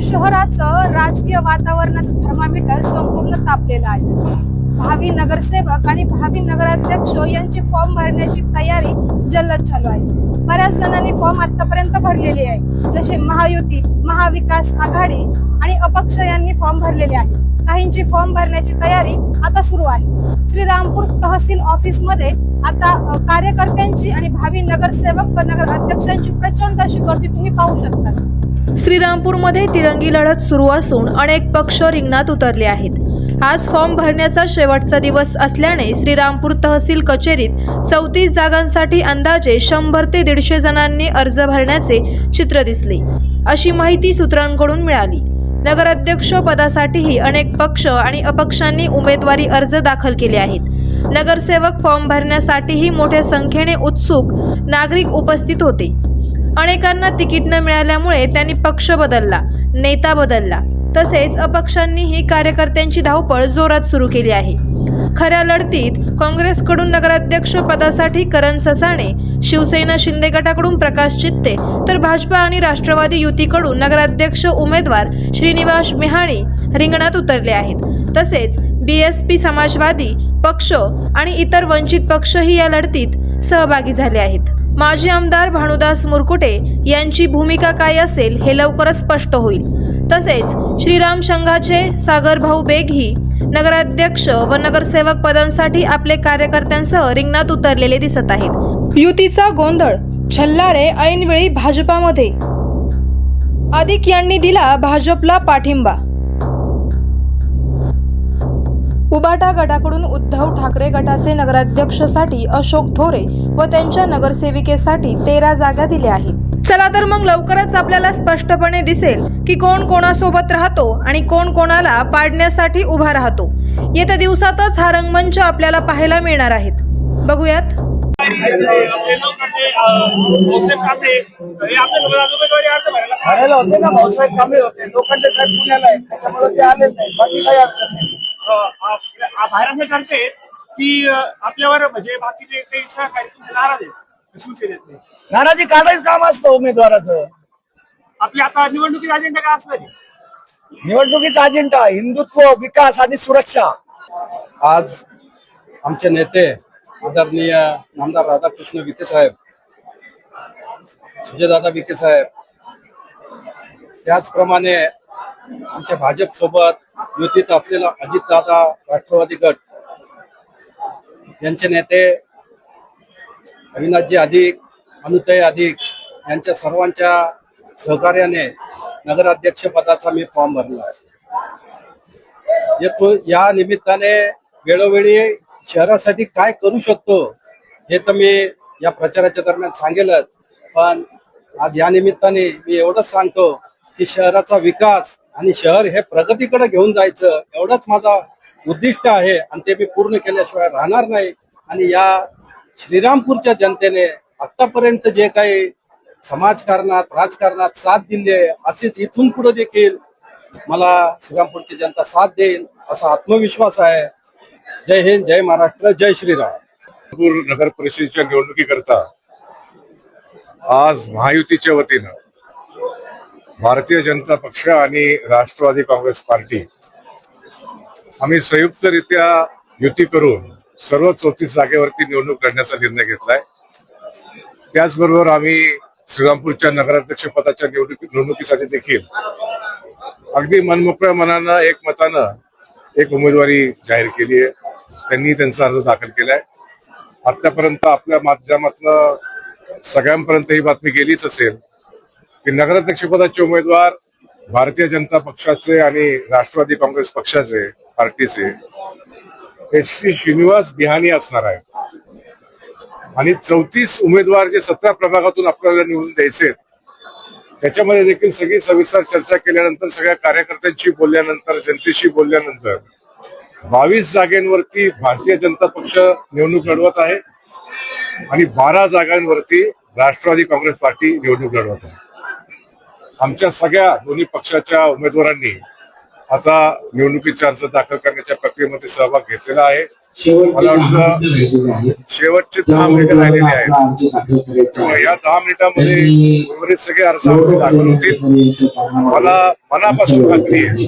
शहराचं राजकीय वातावरणाचं थर्मामीटर संपूर्ण तापलेलं आहे. भावी नगरसेवक आणि भावी नगराध्यक्ष यांची फॉर्म भरण्याची तयारी जल्लद चालू आहे. बऱ्याच जणांनी फॉर्म आतापर्यंत भरलेले आहे. जसे महायुती महाविकास आघाडी आणि अपक्ष यांनी फॉर्म भरलेले आहे काहींची फॉर्म भरण्याची तयारी आता सुरू आहे. श्रीरामपूर तहसील ऑफिसमध्ये आता कार्यकर्त्यांची आणि भावी नगरसेवक व नगर अध्यक्षांची प्रचंड अशी गर्दी तुम्ही पाहू शकता. श्रीरामपूरमध्ये तिरंगी लढत सुरू असून अनेक पक्ष रिंगणात उतरले आहेत. आज फॉर्म भरण्याचा शेवटचा दिवस असल्याने श्रीरामपूर तहसील कचेरीत चौतीस जागांसाठी अंदाजे शंभर ते दीडशे जणांनी अर्ज भरण्याचे चित्र दिसले. अशी माहिती सूत्रांकडून मिळाली. नगराध्यक्ष पदासाठीही अनेक पक्ष आणि अपक्षांनी उमेदवारी अर्ज दाखल केले आहेत. नगरसेवक फॉर्म भरण्यासाठीही मोठ्या संख्येने उत्सुक नागरिक उपस्थित होते. अनेकांना तिकीट न मिळाल्यामुळे त्यांनी पक्ष बदलला नेता बदलला. तसेच अपक्षांनीही कार्यकर्त्यांची धावपळ जोरात सुरू केली आहे. खऱ्या लढतीत काँग्रेसकडून नगराध्यक्ष पदासाठी करण ससाणे शिवसेना शिंदे गटाकडून प्रकाश चित्ते तर भाजपा आणि राष्ट्रवादी युतीकडून नगराध्यक्ष उमेदवार श्रीनिवास मिहाणी रिंगणात उतरले आहेत. तसेच बीएसपी समाजवादी पक्ष आणि इतर वंचित पक्षही या लढतीत सहभागी झाले आहेत. माजी आमदार भानुदास मुरकुटे यांची भूमिका काय असेल हे लवकरच स्पष्ट होईल. तसेच श्रीराम संघाचे सागरभाऊ बेगही नगराध्यक्ष व नगरसेवक पदांसाठी आपले कार्यकर्त्यांसह रिंगणात उतरलेले दिसत आहेत. युतीचा गोंधळ छल्लारे ऐनवेळी भाजपामध्ये. अधिक यांनी दिला भाजपला पाठिंबा. उबाटा गटाकडून उद्धव ठाकरे गटाचे नगराध्यक्षसाठी अशोक थोरे व त्यांच्या नगरसेविकेसाठी तेरा जागा दिल्या आहेत. चला तर मग लवकरच आपल्याला स्पष्टपणे दिसेल की कोण कोणासोबत राहतो आणि कोण कोणाला पाडण्यासाठी उभा राहतो. येत्या दिवसातच हा रंगमंच आपल्याला पाहायला मिळणार आहेत. बघूयात. भरायला होते ना भाऊसाहेब होते. लोखंडे साहेब पुण्याला आहेत. त्याच्यामुळे ते आले नाही. बाकी काही अडचण नाही. बाहेर असे चर्चे की आपल्यावर म्हणजे बाकीचे काही सहकारी तुमचे नाराज आहेत शिवसेनेतले. नाराजी काढायचं काम असतं उमेदवाराचं. आपल्या आता निवडणुकीचा अजेंडा काय असणार आहे? निवडणुकीचा अजेंडा हिंदुत्व विकास आणि सुरक्षा. आज आमचे नेते आदरणीय नामदार राधाकृष्ण विखे साहेब सुजयदादा विखे साहेब त्याचप्रमाणे आमच्या भाजप सोबत युतीत असलेला अजितदादा राष्ट्रवादी गट. यांचे नेते अविनाशजी अधिक अनुतय अधिक यांच्या सर्वांच्या सहकार्याने नगराध्यक्ष पदाचा मी फॉर्म भरला आहे. या निमित्ताने वेळोवेळी शहरासाठी काय करू शकतो हे तर मी या प्रचाराच्या दरम्यान सांगेलच. पण आज या निमित्ताने मी एवढंच सांगतो की शहराचा विकास आणि शहर हे प्रगतीकडे घेऊन जायचं एवढंच माझा उद्दिष्ट आहे आणि ते मी पूर्ण केल्याशिवाय राहणार नाही. आणि या श्रीरामपूरच्या जनतेने आतापर्यंत जे काही समाजकारणात राजकारणात साथ दिली आहे असेच इथून पुढे देखील मला श्रीरामपूरची जनता साथ देईल असा आत्मविश्वास आहे. जय हिंद जय महाराष्ट्र जय श्रीराम. नगर परिषदेच्या निवडणुकीकरता आज महायुतीच्या वतीनं भारतीय जनता पक्ष आणि राष्ट्रवादी काँग्रेस पार्टी आम्ही संयुक्तरित्या युती करून सर्व चौतीस जागेवरती निवडणूक लढण्याचा निर्णय घेतलाय. त्याचबरोबर आम्ही श्रीरामपूरच्या नगराध्यक्ष पदाच्या निवडणुकी निवडणुकीसाठी देखील अगदी मनमोकळ्या मनानं एक मतानं एक उमेदवारी जाहीर केली आहे. त्यांनी त्यांचा अर्ज दाखल केलाय. आतापर्यंत आपल्या माध्यमातनं सगळ्यांपर्यंत ही बातमी गेलीच असेल. की नगराध्यक्षपदाचे उमेदवार भारतीय जनता पक्षाचे आणि राष्ट्रवादी काँग्रेस पक्षाचे पार्टीचे एस श्री श्रीनिवास बिहानी असणार आहे आणि चौतीस उमेदवार जे सतरा प्रभागातून आपल्याला निवडून द्यायचे त्याच्यामध्ये देखील सगळी सविस्तर चर्चा केल्यानंतर सगळ्या कार्यकर्त्यांशी बोलल्यानंतर जनतेशी बोलल्यानंतर बावीस जागेंवरती भारतीय जनता पक्ष निवडणूक लढवत आहे आणि बारा जागांवरती राष्ट्रवादी काँग्रेस पार्टी निवडणूक लढवत आहे. आमच्या सगळ्या दोन्ही पक्षाच्या उमेदवारांनी आता निवडणुकीचे अर्ज दाखल करण्याच्या प्रक्रियेमध्ये सहभाग घेतलेला आहे. मला वाटतं शेवटचे दहा मिनिटं राहिलेली आहेत. या दहा मिनिटांमध्ये उर्वरित सगळे अर्ज दाखल होतील. मला मनापासून खात्री आहे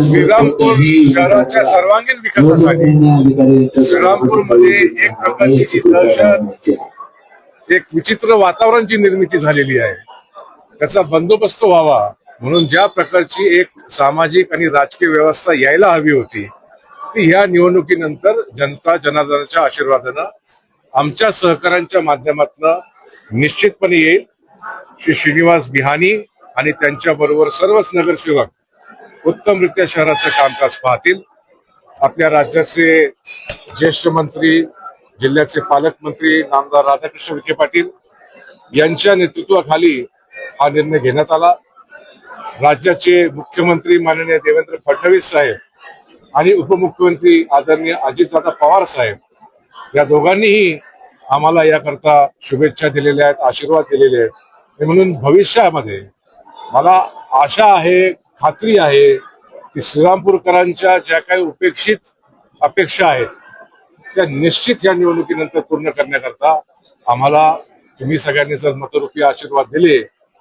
श्रीरामपूर शहराच्या सर्वांगीण विकासासाठी श्रीरामपूरमध्ये एक प्रकारची दहशत एक विचित्र वातावरणाची निर्मिती झालेली आहे त्याचा बंदोबस्त व्हावा म्हणून ज्या प्रकारची एक सामाजिक आणि राजकीय व्यवस्था यायला हवी होती ती ह्या निवडणुकीनंतर जनता जनार्दनाच्या आशीर्वादानं आमच्या सहकाऱ्यांच्या माध्यमातून निश्चितपणे येईल. श्री श्रीनिवास बिहानी आणि त्यांच्या बरोबर सर्वच नगरसेवक उत्तमरित्या शहराचं कामकाज पाहतील. आपल्या राज्याचे ज्येष्ठ मंत्री जिल्ह्याचे पालकमंत्री नामदार राधाकृष्ण विखे पाटील यांच्या नेतृत्वाखाली हा निर्णय घेण्यात आला. राज्याचे मुख्यमंत्री माननीय देवेंद्र फडणवीस साहेब आणि उपमुख्यमंत्री आदरणीय अजितदादा पवार साहेब या दोघांनीही आम्हाला याकरता शुभेच्छा दिलेल्या आहेत आशीर्वाद दिलेले आहेत. म्हणून भविष्यामध्ये मला आशा आहे खात्री आहे की श्रीरामपूरकरांच्या ज्या काही उपेक्षित अपेक्षा आहेत त्या निश्चित या निवडणुकीनंतर पूर्ण करण्याकरता आम्हाला तुम्ही सगळ्यांनी जर मतरूपी आशीर्वाद दिले